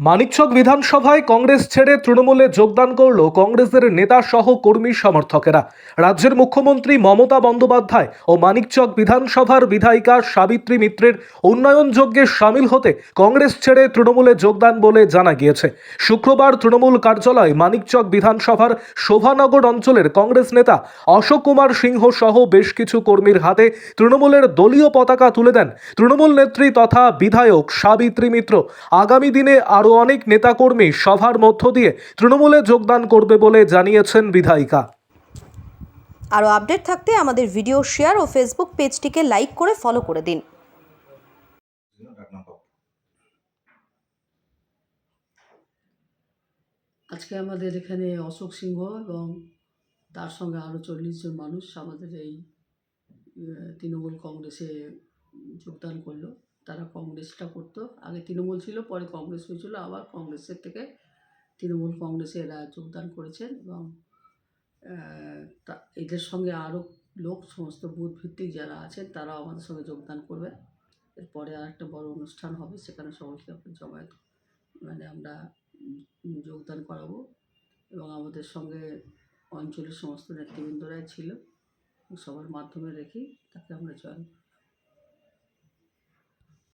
মানিকচক বিধানসভায় কংগ্রেস ছেড়ে তৃণমূলে যোগদান করল কংগ্রেসের নেতা সহ কর্মী সমর্থকেরা। রাজ্যের মুখ্যমন্ত্রী মমতা বন্দ্যোপাধ্যায় ও মানিকচক বিধানসভার বিধায়িকা সাবিত্রী মিত্রের উন্নয়ন যজ্ঞে সামিল হতে কংগ্রেস ছেড়ে তৃণমূলে যোগদান বলে জানা গিয়েছে। শুক্রবার তৃণমূল কার্যালয় মানিকচক বিধানসভার শোভানগর অঞ্চলের কংগ্রেস নেতা অশোক কুমার সিংহ সহ বেশ কিছু কর্মীর হাতে তৃণমূলের দলীয় পতাকা তুলে দেন। তৃণমূল নেত্রী তথা বিধায়ক সাবিত্রী মিত্র আগামী দিনে আরও অনেক নেতাকর্মী সভার মধ্য দিয়ে তৃণমূলে যোগদান করবে বলে জানিয়েছেন বিধায়িকা। আরও আপডেট থাকতে আমাদের ভিডিও শেয়ার ও ফেসবুক পেজটিকে লাইক করে ফলো করে দিন। আজকে আমাদের এখানে অশোক সিংহ এবং তার সঙ্গে আরও চল্লিশ জন মানুষ আমাদের এই তৃণমূল কংগ্রেসে যোগদান করল। কংগ্রেসটা করতো। আগে তৃণমূল ছিল, পরে কংগ্রেস হয়েছিল, আবার কংগ্রেসের থেকে তৃণমূল কংগ্রেসে এরা যোগদান করেছেন এবং এদের সঙ্গে আরও লোক, সমস্ত বুথ ভিত্তিক যারা আছেন, তারাও আমাদের সঙ্গে যোগদান করবে। এরপরে আর একটা বড় অনুষ্ঠান হবে, সেখানে সবাইকে জমায়েত মানে আমরা যোগদান করাবো। এবং আমাদের সঙ্গে অঞ্চলের সমস্ত নেতৃবৃন্দরাই ছিল, সবার মাধ্যমে রেখেই তাকে আমরা জয়েন